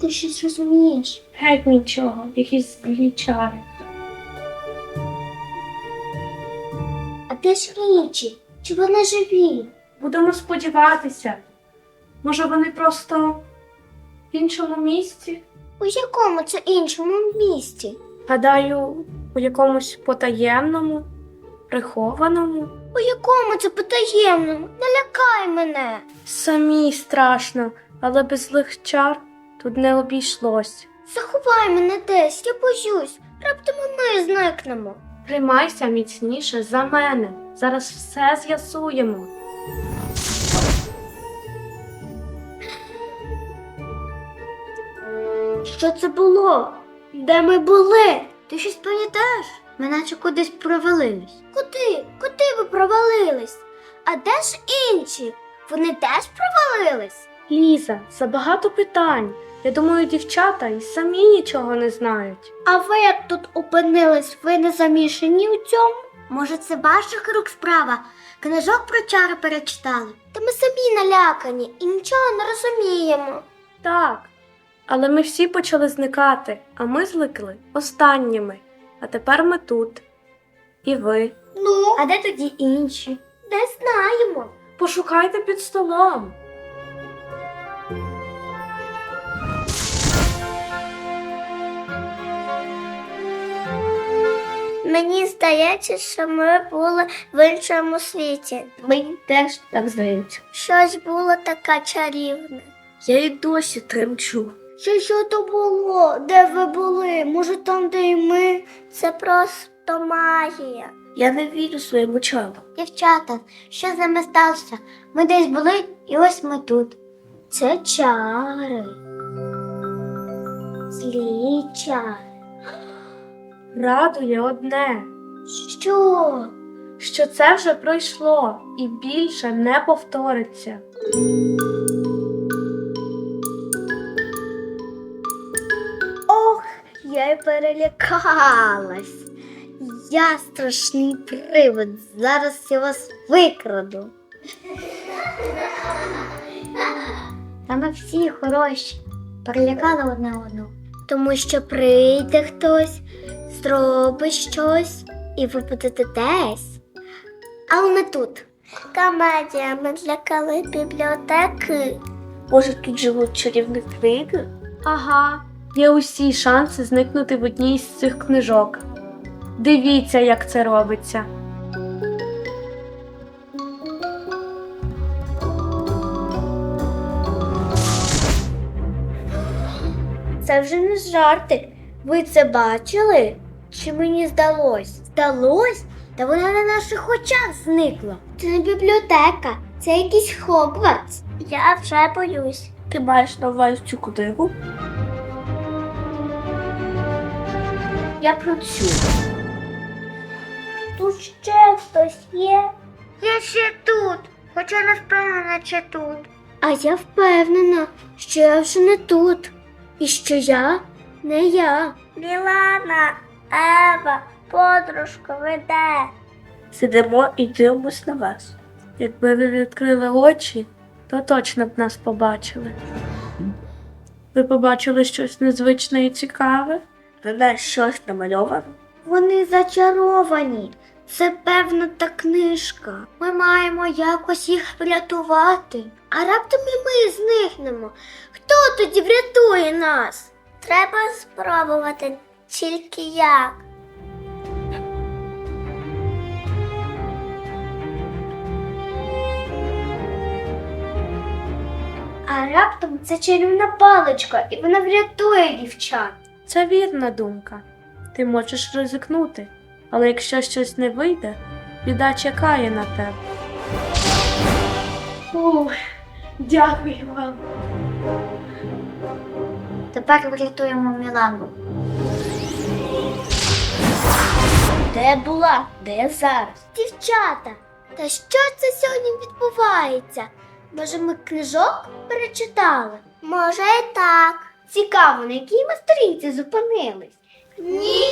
думаєш? Геть нічого, якісь злі чари. А де ж інші? Чи вони живі? Будемо сподіватися. Може, вони просто в іншому місці? У якому це іншому місті? Гадаю, у якомусь потаємному, прихованому. У якому це потаємному? Не лякай мене. Самій страшно, але без злих чар тут не обійшлось. Заховай мене десь, я боюсь. Раптом і ми зникнемо. Тримайся міцніше за мене. Зараз все з'ясуємо. Що це було? Де ми були? Ти щось пам'ятаєш? Ми наче кудись провалились. Куди? Куди ви провалились? А де ж інші? Вони теж провалились? Ліза, забагато питань. Я думаю, дівчата і самі нічого не знають. А ви як тут опинились? Ви не замішані у цьому? Може, це ваших рук справа? Книжок про чари перечитали. Та ми самі налякані і нічого не розуміємо. Так. Але ми всі почали зникати, а ми зникли останніми. А тепер ми тут. І ви. Ну, а де тоді інші? Не знаємо. Пошукайте під столом. Мені здається, що ми були в іншому світі. Мені теж так здається. Щось було таке чарівне. Я й досі тремчу. Що що то було? Де ви були? Може, там, де і ми? Це просто магія. Я не вірю своєму чару. Дівчата, що з нами сталося? Ми десь були, і ось ми тут. Це чари. Злі чари. Радує одне, Що? що це вже пройшло і більше не повториться. Ох, я й перелякалась. Я страшний привид. Зараз я вас викраду. Та ми всі хороші, перелякали одне одного. Тому що прийде хтось, зробить щось і ви будете десь. Але не тут. Комедія, ми злякали бібліотеки. Може, тут живуть чарівні книги? Ага, є усі шанси зникнути в одній з цих книжок. Дивіться, як це робиться. Це вже не жарти. Ви це бачили? Чи мені здалось? Здалось? Та вона на наших очах зникла. Це не бібліотека, це якийсь Хогвартс. Я вже боюсь. Ти маєш на увазі цю книгу? Я про цю. Тут ще хтось є. Я ще тут, хоча не впевнена, чи тут. А я впевнена, що я вже не тут. І що я не я. Мілана, Ева, подружка, ви де? Сидимо і дивимось на вас. Якби ви відкрили очі, то точно б нас побачили. Ви побачили щось незвичне і цікаве? На нас щось намальовано? Вони зачаровані. Це певно та книжка. Ми маємо якось їх врятувати. А раптом і ми зникнемо. Хто тоді врятує нас? Треба спробувати тільки як. А раптом це чарівна паличка, і вона врятує дівчат. Це вірна думка. Ти можеш ризикнути, але якщо щось не вийде, біда чекає на тебе. Ух, дякую вам. Тепер врятуємо Мілану. Де була? Де зараз? Дівчата, та що це сьогодні відбувається? Може, ми книжок перечитали? Може, і так. Цікаво, на якій ми сторінці зупинились? Ні.